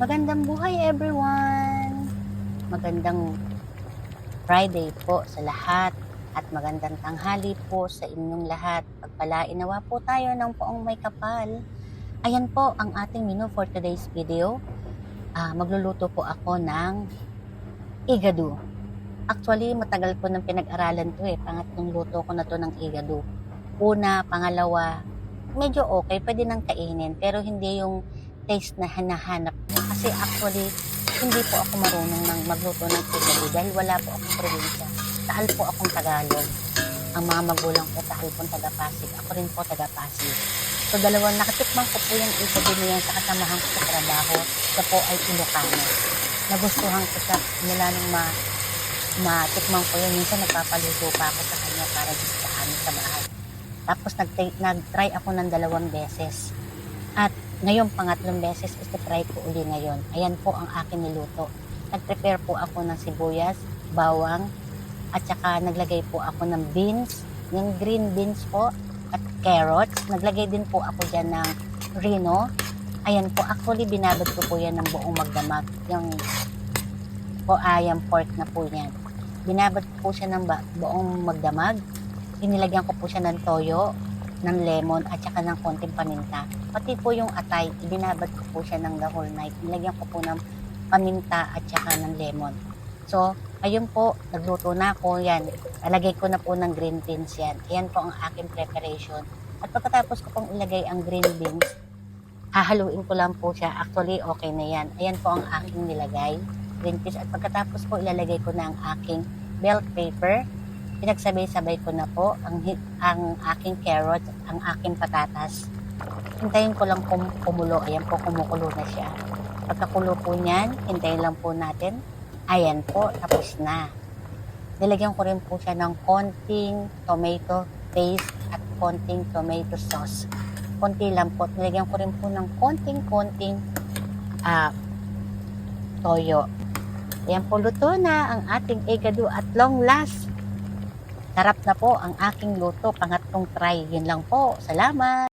Magandang buhay everyone! Magandang Friday po sa lahat at magandang tanghali po sa inyong lahat. Pagpalain nawa po tayo ng poong may kapal. Ayan po ang ating menu for today's video. Ah, magluluto po ako ng igado. Actually, matagal po nang pinag-aralan to eh. Pangatlong luto ko na to ng igado. Una, pangalawa, medyo okay, pwede nang kainin. Pero hindi yung taste na hinahanap ko. Kasi actually, hindi po ako marunong ng magluto ng igado dahil wala po akong probinsya. Tahal po akong Tagalog. Ang mga magulang ko tahal po taga-Pasig. Ako rin po taga-Pasig. So dalawang nakatikman ko po yung igado na yan sa kasamahan ko sa trabaho. Siya po ay Ilocano. Nagustuhan ko siya mula nung ma matikman ko yun. Minsan nagpapaluto pa ako sa kanya para sa sa bahay. Tapos nag-try ako ng dalawang beses. At ngayon, pangatlong beses try ko uli ngayon. Ayan po ang akin niluto. Nag-prepare po ako ng sibuyas, bawang, at saka naglagay po ako ng beans, yung green beans po, at carrots. Naglagay din po ako dyan ng rino. Ayan po, actually binabad ko po yan ng buong magdamag. Yung po ayam pork na po yan. Binabad ko po siya ng buong magdamag. Inilagyan ko po siya ng toyo, ng lemon, at saka ng konting paminta. Pati po yung atay, binabad ko po siya ng the whole night. Nilagyan ko po ng paminta at saka ng lemon. So, ayun po, nagluto na ako yan. Alagay ko na po ng green beans yan. Ayan po ang aking preparation. At pagkatapos ko pong ilagay ang green beans, hahaluin ko lang po siya. Actually, okay na yan. Ayan po ang aking nilagay. Green beans. At pagkatapos po, ilalagay ko na ang aking bell pepper. Pinagsabay-sabay ko na po ang, ang aking carrots, ang aking patatas. Hintayin ko lang kum- kumulo. Ayan po, kumukulo na siya. Pagkakulo po niyan, hintayin lang po natin. Ayan po, tapos na. Nilagyan ko rin po siya ng konting tomato paste at konting tomato sauce. Konti lang po. Nilagyan ko rin po ng konting-konting ah, toyo. Ayan po, luto na ang ating egado at long last. Sarap na po ang aking luto. Pangatlong try. Yun lang po. Salamat!